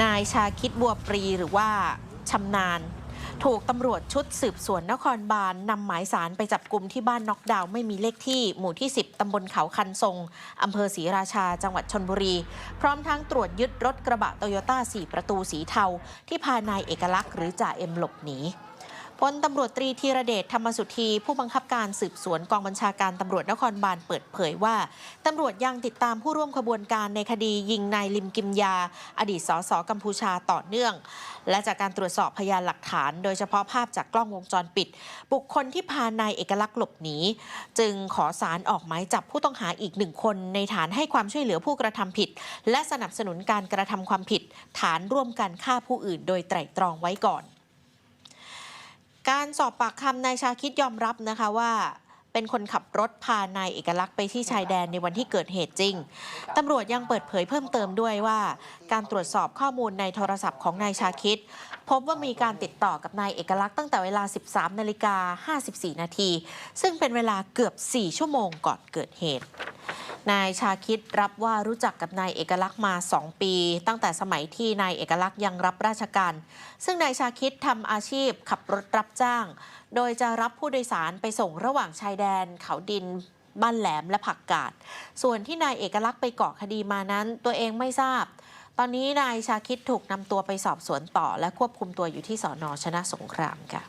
นายชาคิดบัวปรีหรือว่าชำนาญ ถูกตำรวจชุดสืบสวนนครบาลนำหมายสารไปจับกลุ่มที่บ้านน็อกดาวน์ไม่มีเลขที่หมู่ที่ 10 ตำบลเขาคันทรงอำเภอศรีราชาจังหวัดชนบุรี พร้อมทั้งตรวจยึดรถกระบะโตโยต้า4 ประตูสีเทา ที่พานายเอกลักษณ์หรือจ่าเอ็มหลบหนี พลตำรวจตรีธีระเดชธรรมสุธีผู้บังคับการสืบสวนกองบัญชาการตำรวจนครบาลเปิดเผยว่าตำรวจยังติดตามผู้ร่วมขบวนการในคดียิงนายลิมกิมยา อดีตสสกัมพูชาต่อเนื่อง และจากการตรวจสอบพยานหลักฐาน โดยเฉพาะภาพจากกล้องวงจรปิด บุคคลที่พานายเอกลักษณ์หลบหนี จึงขอสารออกหมายจับผู้ต้องหาอีกหนึ่งคนในฐานให้ความช่วยเหลือผู้กระทำผิด และสนับสนุนการกระทำความผิด ฐานร่วมกันฆ่าผู้อื่น โดยไตร่ตรองไว้ก่อน การสอบปากคำนายชาคิดยอมรับนะคะว่า เป็นคนขับรถพานายเอกลักษณ์ไปที่ชายแดนในวันที่เกิดเหตุจริง ตำรวจยังเปิดเผยเพิ่มเติมด้วยว่า การตรวจสอบข้อมูลในโทรศัพท์ของนายชาคิด พบว่ามีการติดต่อกับนายเอกลักษณ์ตั้งแต่เวลา 13นาฬิกา54นาทีซึ่งเป็นเวลาเกือบ 4 ชั่วโมงก่อนเกิดเหตุ นายชาคิดรับว่ารู้จักกับนายเอกลักษณ์มา 2 ปี ตั้งแต่สมัยที่นายเอกลักษณ์ยังรับราชการ ซึ่งนายชาคิดทำอาชีพขับรถรับจ้าง โดยจะรับผู้โดยสารไปส่งระหว่างชายแดน เขาดินบ้านแหลมและผักกาด ส่วนที่นายเอกลักษณ์ไปเกาะคดีมานั้น ตัวเองไม่ทราบ ตอนนี้นายชาคิดถูกนำตัวไปสอบสวนต่อ และควบคุมตัวอยู่ที่สอนอชนะสงครามค่ะ